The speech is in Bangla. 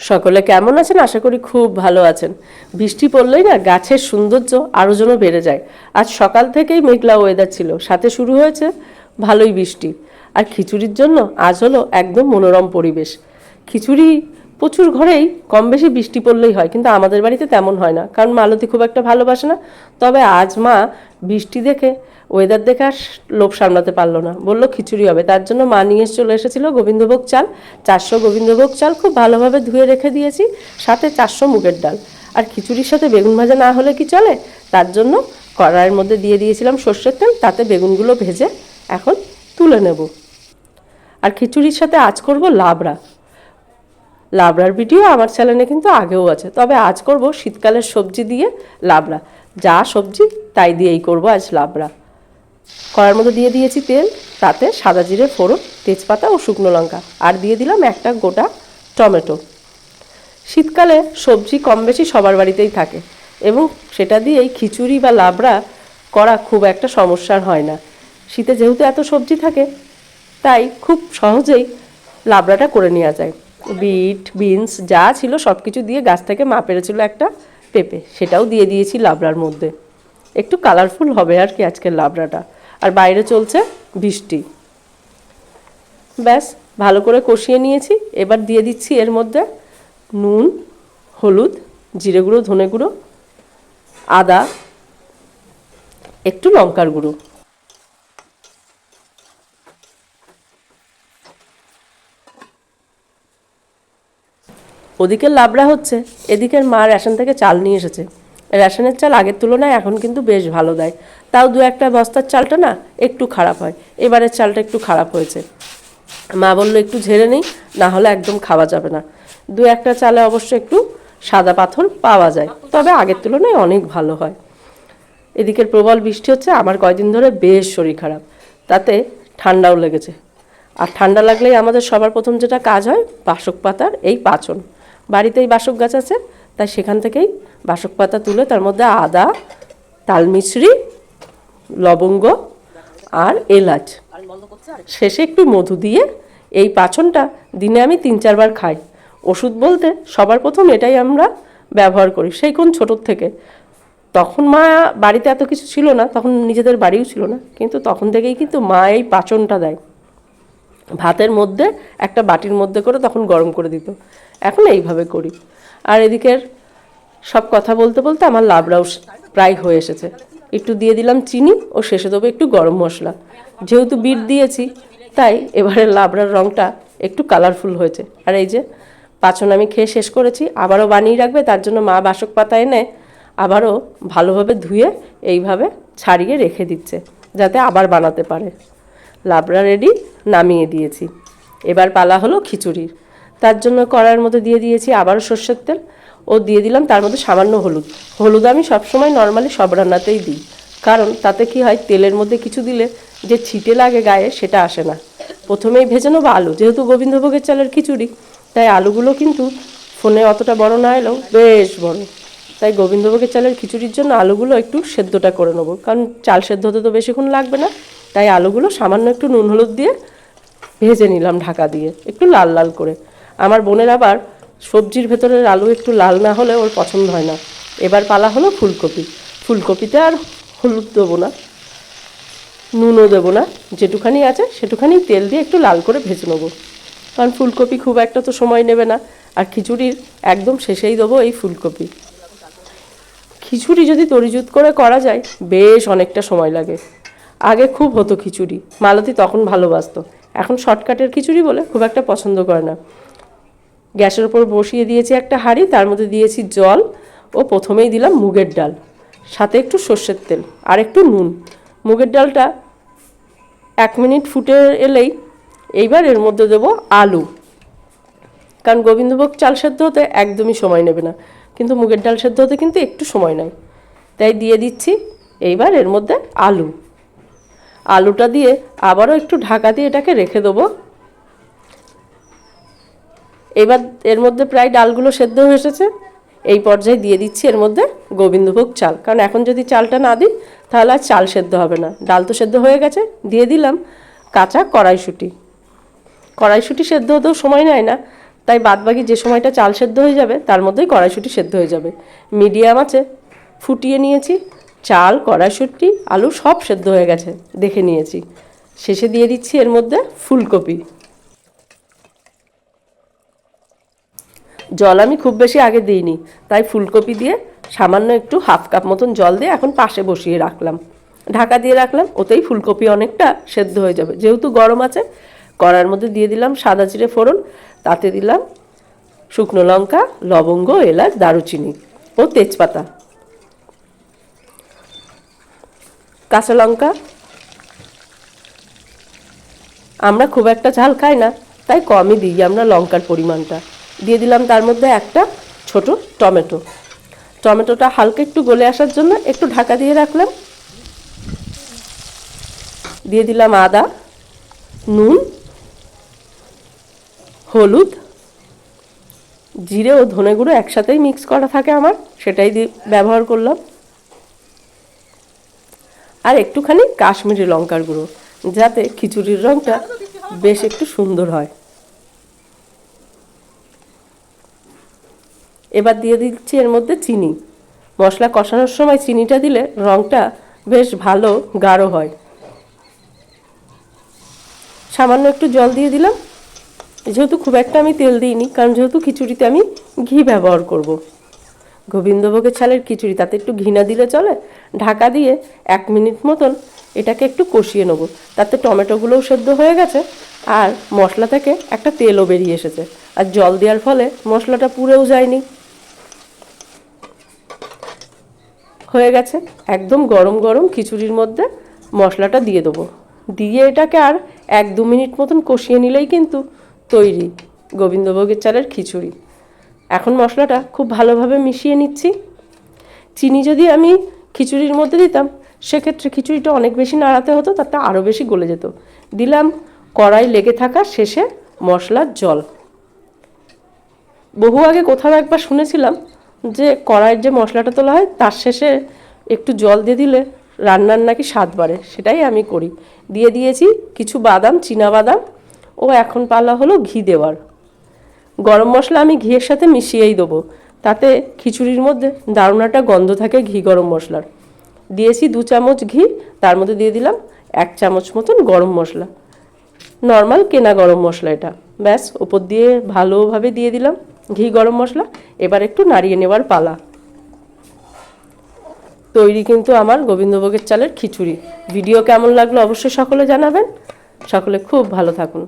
সকলে কেমন আছেন? আশা করি খুব ভালো আছেন। বৃষ্টি পড়লেই না গাছের সৌন্দর্য আরও যেন বেড়ে যায়। আজ সকাল থেকেই মেঘলা ওয়েদার ছিল। সাথে শুরু হয়েছে ভালোই বৃষ্টি। আর খিচুড়ির জন্য আজ হলো একদম মনোরম পরিবেশ। খিচুড়ি প্রচুর ঘরেই কম বেশি বৃষ্টি পড়লেই হয়, কিন্তু আমাদের বাড়িতে তেমন হয় না, কারণ মালতী খুব একটা ভালোবাসে না। তবে আজ মা বৃষ্টি দেখে ওয়েদার দেখে আর লোভ সামলাতে পারল না। বলল, খিচুড়ি হবে। তার জন্য মা নিয়ে চলে এসেছিল গোবিন্দভোগ চাল। চারশো গোবিন্দভোগ চাল খুব ভালোভাবে ধুয়ে রেখে দিয়েছি, সাথে চারশো মুগের ডাল। আর খিচুড়ির সাথে বেগুন ভাজা না হলে কি চলে? তার জন্য কড়াইয়ের মধ্যে দিয়ে দিয়েছিলাম সর্ষের তেল, তাতে বেগুনগুলো ভেজে এখন তুলে নেব। আর খিচুড়ির সাথে আজ করব লাবড়া। লাবড়ার ভিডিও আমার চ্যানেলে কিন্তু আগেও আছে। তবে আজ করব শীতকালের সবজি দিয়ে লাবড়া। যা সবজি, তাই দিয়েই করব আজ লাবড়া। কড়ার মধ্যে দিয়ে দিয়েছি তেল, তাতে সাদা জিরে, ফোড়ন, তেজপাতা ও শুকনো লঙ্কা। আর দিয়ে দিলাম একটা গোটা টমেটো। শীতকালে সবজি কম বেশি সবার বাড়িতেই থাকে এবং সেটা দিয়েই খিচুড়ি বা লাবড়া করা খুব একটা সমস্যার হয় না। শীতে যেহেতু এত সবজি থাকে, তাই খুব সহজেই লাবড়াটা করে নেওয়া যায়। বিট বিনস যা ছিল সব কিছু দিয়ে গাছ থেকে মা পেরেছিল একটা পেঁপে। সেটাও দিয়ে দিয়েছি লাবড়ার মধ্যে। একটু কালারফুল হবে আর কি আজকের লাবড়াটা। আর বাইরে চলছে বৃষ্টি। ব্যাস, ভালো করে কষিয়ে নিয়েছি। এবার দিয়ে দিচ্ছি এর মধ্যে নুন, হলুদ, জিরে গুঁড়ো, ধনে গুঁড়ো, আদা, একটু লঙ্কার গুঁড়ো। ওদিকের লাবড়া হচ্ছে, এদিকের মা রেশন থেকে চাল নিয়ে এসেছে। রেশনের চাল আগের তুলনায় এখন কিন্তু বেশ ভালো দেয়। তাও দু একটা বস্তার চালটা না একটু খারাপ হয়। এবারের চালটা একটু খারাপ হয়েছে। মা বলল, একটু ঝেড়ে নেই, না হলে একদম খাওয়া যাবে না। দু একটা চালে অবশ্য একটু সাদা পাথর পাওয়া যায়, তবে আগের তুলনায় অনেক ভালো হয়। এদিকের প্রবল বৃষ্টি হচ্ছে, আমার কয়দিন ধরে বেশ শরীর খারাপ। তাতে ঠান্ডাও লেগেছে। আর ঠান্ডা লাগলেই আমাদের সবার প্রথম যেটা কাজ হয়, বাসক পাতার এই পাচন। বাড়িতেই বাসক গাছ আছে তাই সেখান থেকেই বাসক পাতা তুলে তার মধ্যে আদা তালমিছরি লবঙ্গ আর এলাচ। শেষে একটু মধু দিয়ে এই পাচনটা দিনে আমি তিন চারবার খাই। ওষুধ বলতে সবার প্রথম এটাই আমরা ব্যবহার করি। সেই কোন ছোটোর থেকে। তখন মা বাড়িতে এত কিছু ছিল না, তখন নিজেদের বাড়িও ছিল না, কিন্তু তখন থেকেই কিন্তু মা এই পাচনটা দেয়। ভাতের মধ্যে একটা বাটির মধ্যে করে তখন গরম করে দিত। এখন এইভাবে করি। আর এদিকের সব কথা বলতে বলতে আমার লাবড়াও প্রায় হয়ে এসেছে। একটু দিয়ে দিলাম চিনি ও শেষে দেবো একটু গরম মশলা। যেহেতু বিট দিয়েছি, তাই এবারে লাবড়ার রঙটা একটু কালারফুল হয়েছে। আর এই যে পাচন আমি খেয়ে শেষ করেছি, আবারও বানিয়ে রাখবে, তার জন্য মা বাসক পাতা এনে আবারও ভালোভাবে ধুয়ে এইভাবে ছাড়িয়ে রেখে দিচ্ছে, যাতে আবার বানাতে পারে। লাবড়া রেডি নামিয়ে দিয়েছি। এবার পালা হলো খিচুড়ির। তার জন্য কড়াইয়ের মধ্যে দিয়ে দিয়েছি আবারও সর্ষের তেল। ও দিয়ে দিলাম তার মধ্যে সামান্য হলুদ। হলুদ আমি সবসময় নর্মালি সব রান্নাতেই দিই। কারণ তাতে কি হয়, তেলের মধ্যে কিছু দিলে যে ছিটে লাগে গায়ে সেটা আসে না। প্রথমেই ভেজে নেব আলু। যেহেতু গোবিন্দভোগের চালের খিচুড়ি, তাই আলুগুলো কিন্তু ফোনে অতটা বড় না এলেও বেশ বড়। তাই গোবিন্দভোগের চালের খিচুড়ির জন্য আলুগুলো একটু সেদ্ধটা করে নেব। কারণ চাল সেদ্ধ হতে তো বেশিক্ষণ লাগবে না। তাই আলুগুলো সামান্য একটু নুন হলুদ দিয়ে ভেজে নিলাম ঢাকা দিয়ে, একটু লাল লাল করে। আমার বোনের আবার সবজির ভেতরের আলু একটু লাল না হলে ওর পছন্দ হয় না। এবার পালা হলো ফুলকপি। ফুলকপিতে আর হলুদ দেবো না, নুনও দেবো না, যেটুখানি আছে সেটুখানি তেল দিয়ে একটু লাল করে ভেজে নেব। কারণ ফুলকপি খুব একটা তো সময় নেবে না, আর খিচুড়ির একদম শেষেই দেবো এই ফুলকপি। খিচুড়ি যদি তরিজুত করে করা যায়, বেশ অনেকটা সময় লাগে। আগে খুব হতো খিচুড়ি। মালতী তখন ভালোবাসতো। এখন শর্টকাটের খিচুড়ি বলে খুব একটা পছন্দ করে না। গ্যাসের ওপর বসিয়ে দিয়েছি একটা হাঁড়ি, তার মধ্যে দিয়েছি জল ও প্রথমেই দিলাম মুগের ডাল। সাথে একটু সর্ষের তেল আর একটু নুন। মুগের ডালটা এক মিনিট ফুটে এলেই এইবার এর মধ্যে দেবো আলু। কারণ গোবিন্দভোগ চাল সেদ্ধ হতে একদমই সময় নেবে না। কিন্তু মুগের ডাল সেদ্ধ হতে কিন্তু একটু সময় নেয়। তাই দিয়ে দিচ্ছি এইবার এর মধ্যে আলু। আলুটা দিয়ে আবারও একটু ঢাকা দিয়ে এটাকে রেখে দেবো। এবার এর মধ্যে প্রায় ডালগুলো সেদ্ধ হয়ে এসেছে। এই পর্যায়ে দিয়ে দিচ্ছি এর মধ্যে গোবিন্দভোগ চাল। কারণ এখন যদি চালটা না দিই, তাহলে আর চাল সেদ্ধ হবে না। ডাল তো সেদ্ধ হয়ে গেছে। দিয়ে দিলাম কাঁচা কড়াইশুঁটি। কড়াইশুঁটি সেদ্ধ হতেও সময় নেয় না। তাই বাদবাকি যে সময়টা চাল সেদ্ধ হয়ে যাবে, তার মধ্যেই কড়াইশুঁটি সেদ্ধ হয়ে যাবে। মিডিয়াম আছে। ফুটিয়ে নিয়েছি। চাল, কড়াইশুঁটি, আলু সব সেদ্ধ হয়ে গেছে, দেখে নিয়েছি। শেষে দিয়ে দিচ্ছি এর মধ্যে ফুলকপি। জল আমি খুব বেশি আগে দিইনি, তাই ফুলকপি দিয়ে সামান্য একটু হাফ কাপ মতন জল দিয়ে এখন পাশে বসিয়ে রাখলাম। ঢাকা দিয়ে রাখলাম, ওতেই ফুলকপি অনেকটা সেদ্ধ হয়ে যাবে। যেহেতু গরম আছে, কড়ার মধ্যে দিয়ে দিলাম সাদা জিরে ফোড়ন, তাতে দিলাম শুকনো লঙ্কা, লবঙ্গ, এলাচ, দারুচিনি ও তেজপাতা। কাঁচা লঙ্কা। আমরা খুব একটা ঝাল খাই না, তাই কমই দিই আমরা লঙ্কার পরিমাণটা। দিয়ে দিলাম তার মধ্যে একটা ছোট টমেটো। টমেটোটা হালকা একটু গলে আসার জন্য একটু ঢাকা দিয়ে রাখলাম। দিয়ে দিলাম আদা, নুন, হলুদ, জিরে ও ধনে গুঁড়ো একসাথেই মিক্স করা থাকে আমার, সেটাই দিয়ে ব্যবহার করলাম। আর একটুখানি কাশ্মীরি লঙ্কার গুঁড়ো, যাতে খিচুড়ির রঙটা বেশ একটু সুন্দর হয়। এবার দিয়ে দিচ্ছি এর মধ্যে চিনি। মশলা কষানোর সময় চিনিটা দিলে রঙটা বেশ ভালো, গাঢ় হয়। সামান্য একটু জল দিয়ে দিলাম। যেহেতু খুব একটা আমি তেল দিইনি, কারণ যেহেতু খিচুড়িতে আমি ঘি ব্যবহার করব। গোবিন্দভোগের ছালের খিচুড়ি, তাতে একটু ঘি না দিলে চলে, ঢাকা দিয়ে এক মিনিট মতন এটাকে একটু কষিয়ে নেব। তাতে টমেটোগুলোও সেদ্ধ হয়ে গেছে আর মশলা থেকে একটা তেলও বেরিয়ে এসেছে। আর জল দেওয়ার ফলে মশলাটা পুড়েও যায়নি। হয়ে গেছে একদম গরম গরম খিচুড়ির মধ্যে মশলাটা দিয়ে দেবো। দিয়ে এটাকে আর এক দু মিনিট মতন কষিয়ে নিলেই কিন্তু তৈরি গোবিন্দভোগের চালের খিচুড়ি। এখন মশলাটা খুব ভালোভাবে মিশিয়ে নিচ্ছি। চিনি যদি আমি খিচুড়ির মধ্যে দিতাম, সেক্ষেত্রে খিচুড়িটা অনেক বেশি নাড়াতে হতো, তাতে আরও বেশি গলে যেত। দিলাম কড়াই লেগে থাকা শেষে মশলার জল। বহু আগে কোথাও একবার শুনেছিলাম যে কড়াইয়ের যে মশলাটা তোলা হয়, তার শেষে একটু জল দিয়ে দিলে রান্নার নাকি স্বাদ বাড়ে, সেটাই আমি করি। দিয়ে দিয়েছি কিছু বাদাম, চীনা বাদাম ও এখন পালা হলো ঘি দেওয়ার। গরম মশলা আমি ঘিয়ের সাথে মিশিয়েই দেবো। তাতে খিচুড়ির মধ্যে দারুণ একটা গন্ধ থাকে ঘি গরম মশলার। দিয়েছি দু চামচ ঘি, তার মধ্যে দিয়ে দিলাম এক চামচ মতন গরম মশলা। নর্মাল কেনা গরম মশলা এটা। ব্যাস, ওপর দিয়ে ভালোভাবে দিয়ে দিলাম ঘি গরম মশলা। এবার একটু নাড়িয়ে নেওয়ার পালা। তৈরি কিন্তু আমার গোবিন্দভোগের চালের খিচুড়ি। ভিডিও কেমন লাগল অবশ্যই সকলে জানাবেন। সকলে খুব ভালো থাকুন।